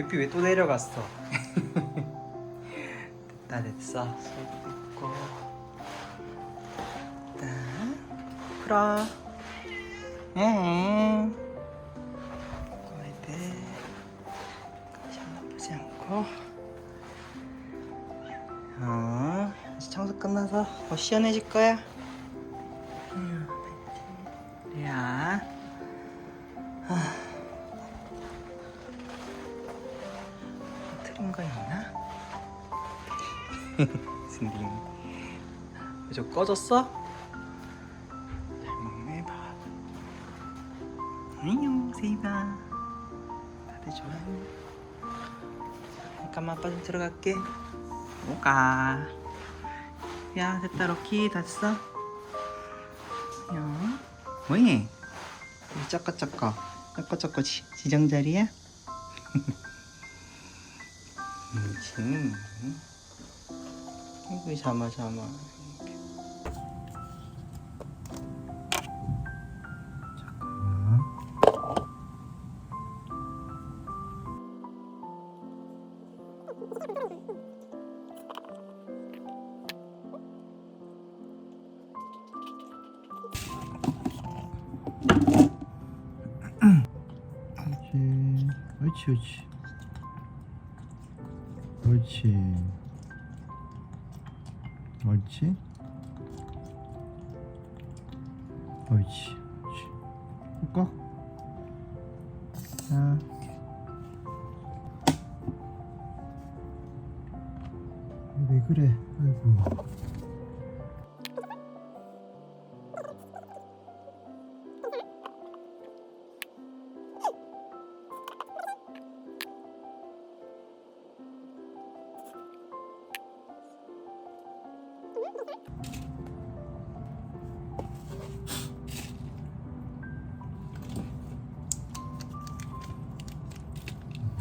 예삐 왜또 내려갔어? 됐다 됐어. 소도 있고. 됐다. 풀어. 응. 꺼야 돼. 나쁘지 않고. 어, 이제 청소 끝나서 더 시원해질 거야. 야. 틀린 승딩. 저 꺼졌어? 잘 먹네 밥. 안녕 세이바. 다들 좋아요. 잠깐만 아빠 좀 들어갈게. 뭐가? 야 됐다 럭키 다 됐어? 야 뭐해? 짜까짜까 지, 지정자리야? 음, 아 잠아 잠깐만 옳지 옳지 옳지 옳지 옳지. 옳지. 볼까? 자. 왜 그래? 아이고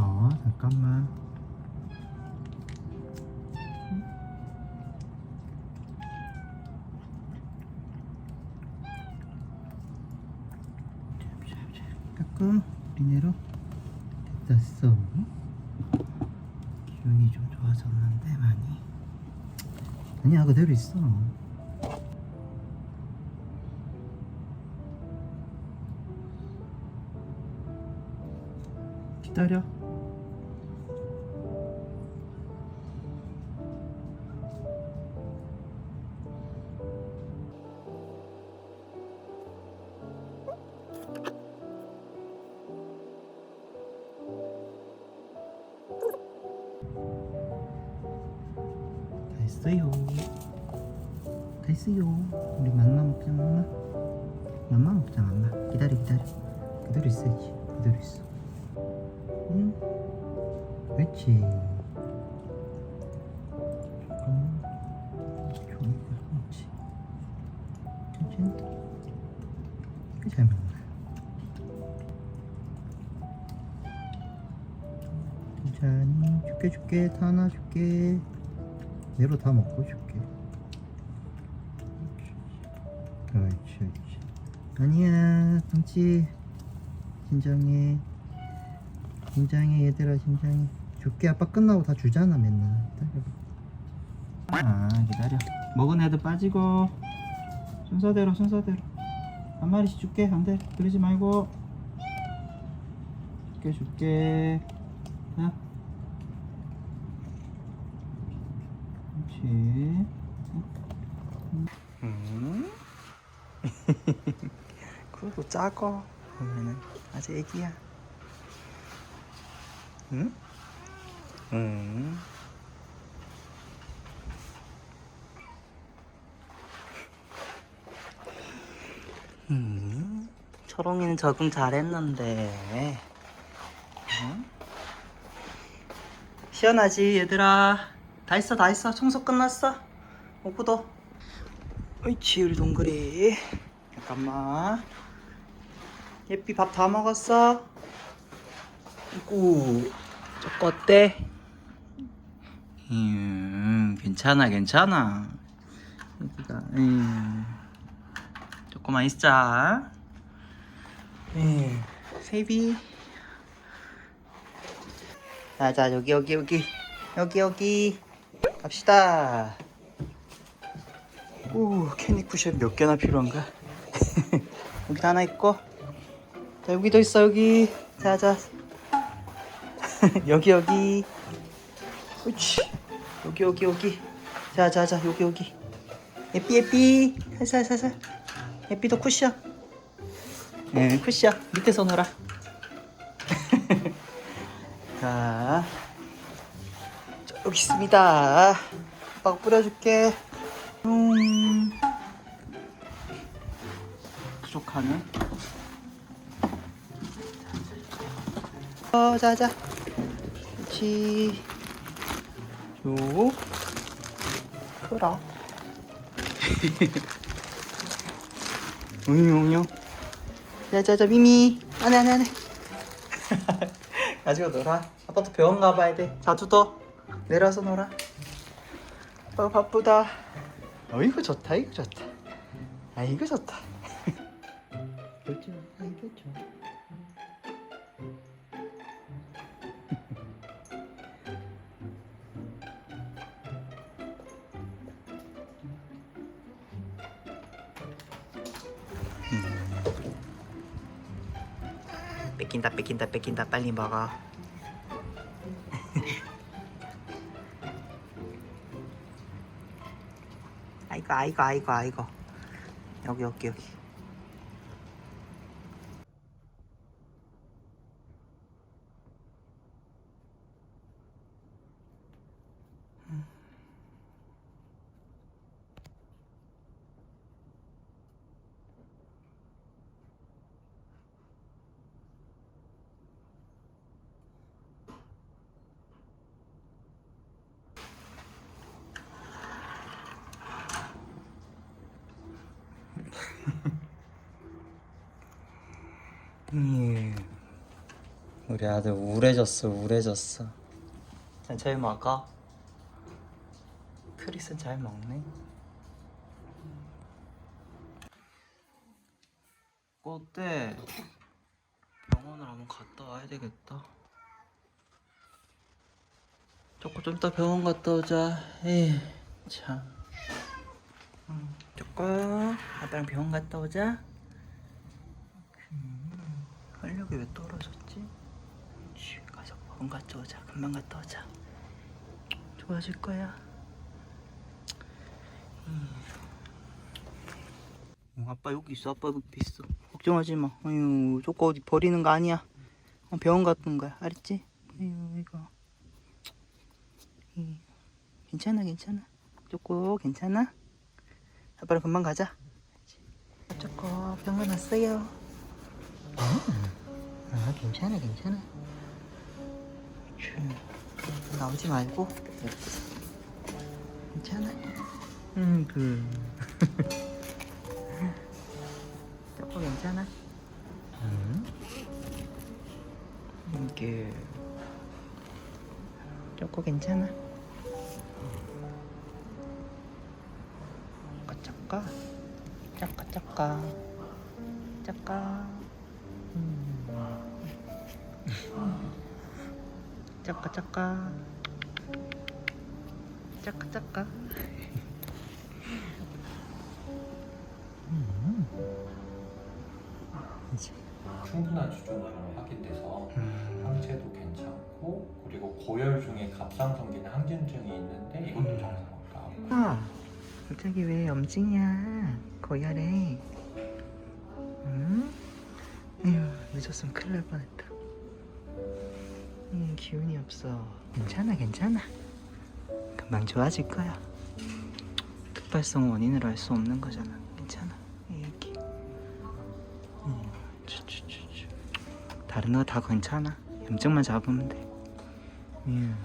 어 잠깐만. 깎고 리네로. 됐어 기운이 좀 좋아졌는데 많이 아니야 그대로 있어. 기다려 다 했어요. 우리 맘마 먹자 맘마 맘마 먹자 맘마 기다려 기다려. 그대로 있어야지. 그대로 있어. 응? 그렇지. 잠깐만 종이가 그렇지. 천천히 잘 먹네 천천히 줄게 줄게. 다 하나 줄게. 내로 다 먹고 줄게 아니야 덩치. 진정해. 진정해 얘들아 진정해. 줄게 아빠 끝나고 다 주잖아 맨날. 기다려봐 아 기다려. 먹은 애들 빠지고. 순서대로 순서대로. 한 마리씩 줄게 안돼 그러지 말고. 줄게 줄게. 자. 그렇지. 음. 그래도 작어. 보면은 아직 애기야. 응? 응. 음, 초롱이는 적응 잘했는데. 응? 시원하지 얘들아. 다 했어 다 했어. 청소 끝났어. 오구도. 옳지 우리 동그리. 잠깐만 예삐 밥 다 먹었어? 이구 저거 어때? 음 괜찮아 괜찮아. 예삐가 음 조금만 있자. 음 세비. 자자 여기 여기 여기. 여기 여기. 갑시다. 오 캔디 쿠션 몇 개나 필요한가? 여기 하나 있고 자 여기도 있어 여기. 자자. 여기 여기. 그렇지. 여기 여기 여기. 자자자. 여기 여기. 예삐 예삐 살살 살살. 예삐도 쿠션. 네. 쿠션. 밑에 서 놀아 자. 자, 여기 있습니다. 아빠가 뿌려줄게. 음. 부족하네 어 자자. 그렇지. 요. 크라 응용용 자자자 미미. 안해 안해 안해. 가지고 놀아. 아빠도 병원 가봐야 돼. 자주 더. 내려서 놀아. 아빠 바쁘다. 어이구 좋다 이거 좋다. 아이고 좋다 뺏긴다 뺏긴다 뺏긴다. 빨리 먹어. 아이고 아이고 아이고 아이고 여기 여기 여기 음, 우리 아들 우울해졌어 우울해졌어. 잘 먹어? 크리스는 잘 먹네. 어때? 병원을 한번 갔다 와야 되겠다. 조금 좀 이따 병원 갔다 오자. 에이 참. 응, 조금 아빠랑 병원 갔다 오자 활력이 왜 떨어졌지? 치, 가서 병원 갔다 오자. 금방 갔다 오자. 좋아질 거야. 음. 어, 아빠 여기 있어. 아빠 여기 있어. 걱정하지 마. 아유, 조금 어디 버리는 거 아니야. 어, 병원 갔던 거야. 알았지? 아유, 이거. 이, 괜찮아, 괜찮아. 쪼꼬 괜찮아? 아빠랑 금방 가자. 쪼꼬 병원 왔어요. 아 괜찮아 괜찮아. 쭉 나오지 말고. 괜찮아? 응그. 조금 괜찮아? 응 이게 조금 괜찮아? 까짝까 짜까 짜까 짜까 짜까 짜까 짜까 짜까 충분한 수준으로 확인돼서 음. 항체도 괜찮고 그리고 고열 중에 갑상선기는 항진증이 있는데 이것도 음. 정상없다. 아 갑자기 왜 염증이야 고열해 응? 에휴 늦었으면 큰일 날 뻔했다 음 기운이 없어. 괜찮아 괜찮아. 금방 좋아질 거야. 특발성 원인으로 알 수 없는 거잖아. 괜찮아 이렇게 음, 추추추추. 다른 거 다 괜찮아. 염증만 잡으면 돼. 음.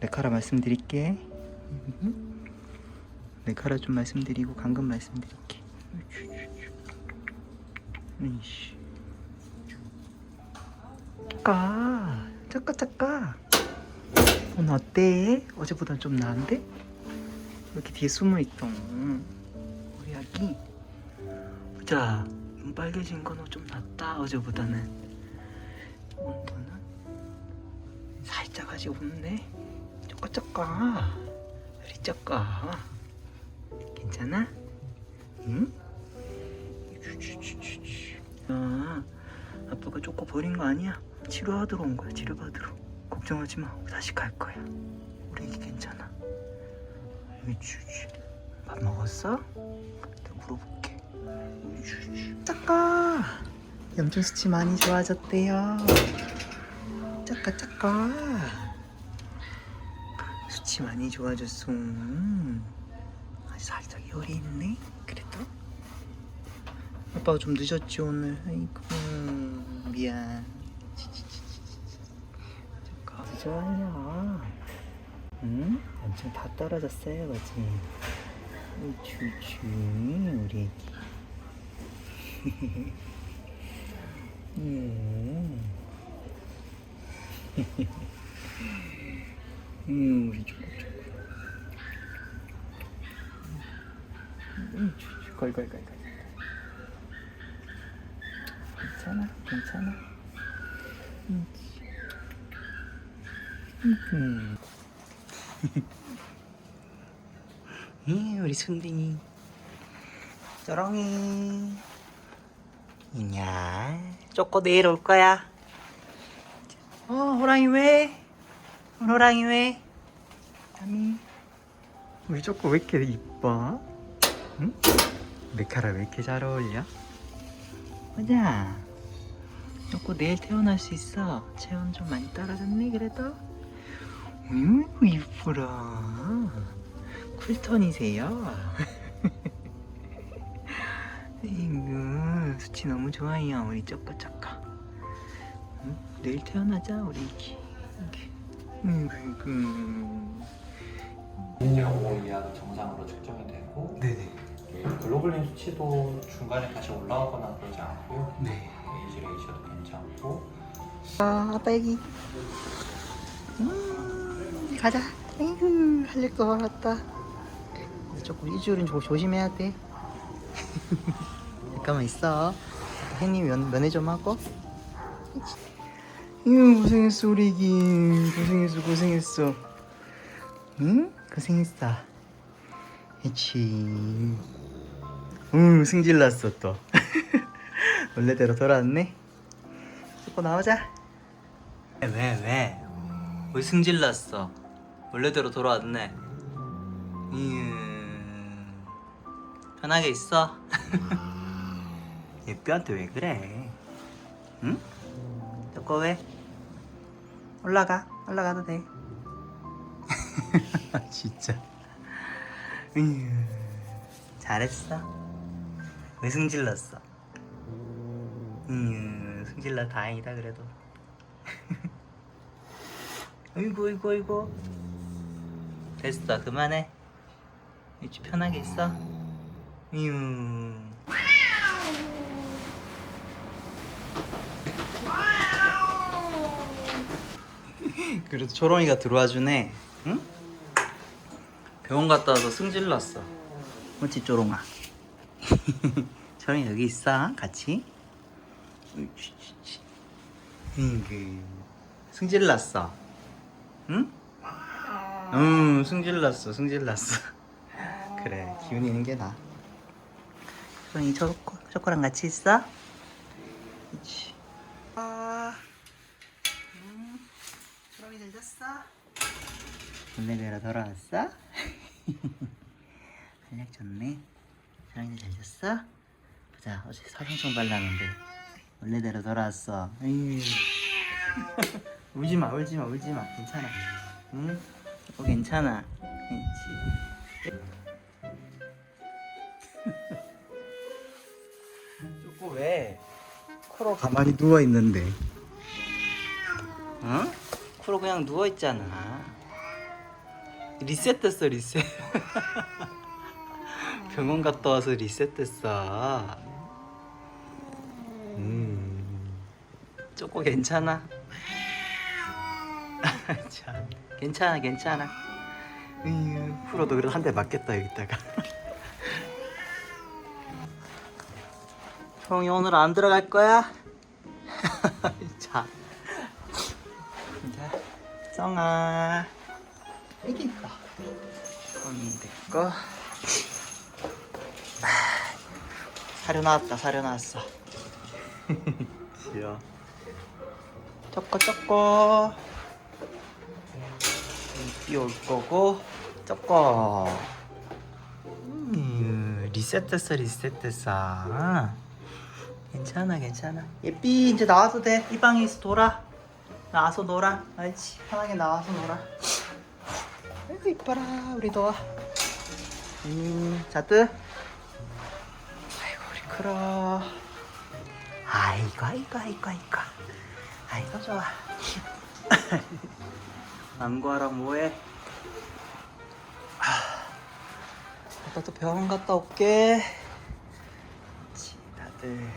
레카라 말씀드릴게. 음. 레카라 좀 말씀드리고 방금 말씀드릴게. 으이씨. 작가 작가 작가 오늘 어때? 어제보다 좀 나은데? 왜 이렇게 뒤에 숨어있던 우리 아기 자눈 빨개진 거는 좀 낫다 어제보다는 온도는 살짝 아직 없네. 쪼까 쪼까. 우리 쪼까. 괜찮아? 응? 아, 아빠가 쪼까 버린 거 아니야? 치료하도록 온 거야. 치료받으러. 걱정하지 마. 다시 갈 거야. 우리 애기 괜찮아. 유주주. 밥 먹었어? 내가 물어볼게. 유주주. 짜까. 염증 수치 많이 좋아졌대요. 짜까 짜까. 수치 많이 좋아졌어. 음. 아직 살짝 열이 있네. 그래도. 아빠가 좀 늦었지 오늘. 아이고 미안. 늦어요. 응? 엄청 다 떨어졌어요, 그지? 우쭈쭈 우리 애기. 음. 음, 우리 쭈쭈 걸걸걸걸. 괜찮아, 괜찮아. 음. 음. 이 우리 순딩이. 쪼롱이. 이냐. 쪼꼬 내일 올 거야. 어 호랑이 왜? 호랑이 왜? 아미. 우리 쪼꼬 왜 이렇게 이뻐? 응? 메카라 왜 이렇게 잘 어울려? 보자. 쪼꼬 내일 태어날 수 있어. 체온 좀 많이 떨어졌네 그래도 어이구 이쁘라 쿨톤이세요? 이구 수치 너무 좋아요 우리 쪼까쪼까 응? 내일 태어나자 우리 이기 이구 0.5 이하도 정상으로 측정이 되고 네네 이 글로불린 수치도 중간에 다시 올라오거나 그러지 않고요. 네 에이지 레이셔도 괜찮고 아, 아빠 애기. 음, 가자. 아이고, 할릴 거 같다. 조금 일주일은 조, 조심해야 돼. 잠깐만 있어. 형님 면, 면회 좀 하고. 이거 고생했어, 우리 애기. 고생했어, 고생했어. 응? 고생했어. 그치. 응, 승질 났어, 또. 원래대로 돌아왔네. 씻고 나오자. 왜, 왜? 왜 승질 났어? 원래대로 돌아왔네. 음... 편하게 있어. 얘 뼈한테 왜 그래? 응? 저거 왜? 올라가. 올라가도 돼. 진짜. 음, 잘했어. 왜 승질 났어? 음, 승질나 다행이다 그래도. 어이구 어이구 어이구. 됐어 그만해. 이제 편하게 있어. 이유. 그래도 초롱이가 들어와 주네. 응? 병원 갔다 와서 승질 났어. 그렇지 초롱아. 초롱이 여기 있어 같이. 그 승질 났어. 응? 응, 승질 났어. 승질 났어. 그래, 기운 있는 게 나. 소영이 초코, 초코랑 같이 있어? 그렇지. 아, 음, 초롱이 잘 잤어? 원래대로 돌아왔어? 한약 좋네. 사랑이 잘 잤어? 보자, 어제 사상청 발랐는데 원래대로 돌아왔어. 에휴. 울지 마, 울지 마, 울지 마. 괜찮아. 응? 어, 괜찮아. 그렇지. 쪼꼬 왜? 코로 가만히 누워 있는데. 어? 코로 그냥 누워 있잖아. 리셋됐어, 리셋. 병원 갔다 와서 리셋됐어. 음. 쪼꼬 괜찮아? 참. 괜찮아 괜찮아. 으유 프로도 그래도 한 대 맞겠다 여기다가. 형이 오늘 안 들어갈 거야? 자, 자 썽아. 여기 있다 언니 내거. 사료 나왔다 사료 나왔어. 귀여워. 쪼꼬 쪼꼬 삐올 거고 쪼꼬 음, 리셋됐어 리셋됐어. 괜찮아 괜찮아. 예삐 이제 나와도 돼이 방에서 놀아. 나와서 놀아. 알지? 편하게 나와서 놀아. 아이고 이뻐라 우리 도아 음 자뜨 아이고 우리 크라. 아이고 아이고 아이고 아이고. 아이고 좋아 안구아랑 뭐해 아, 나또 병원 갔다 올게 그렇지 다들?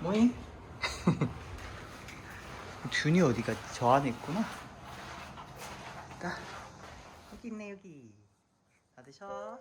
뭐잉? 균이 어디 갔지? 저 안에 있구나 자 여기 있네 여기 다 드셔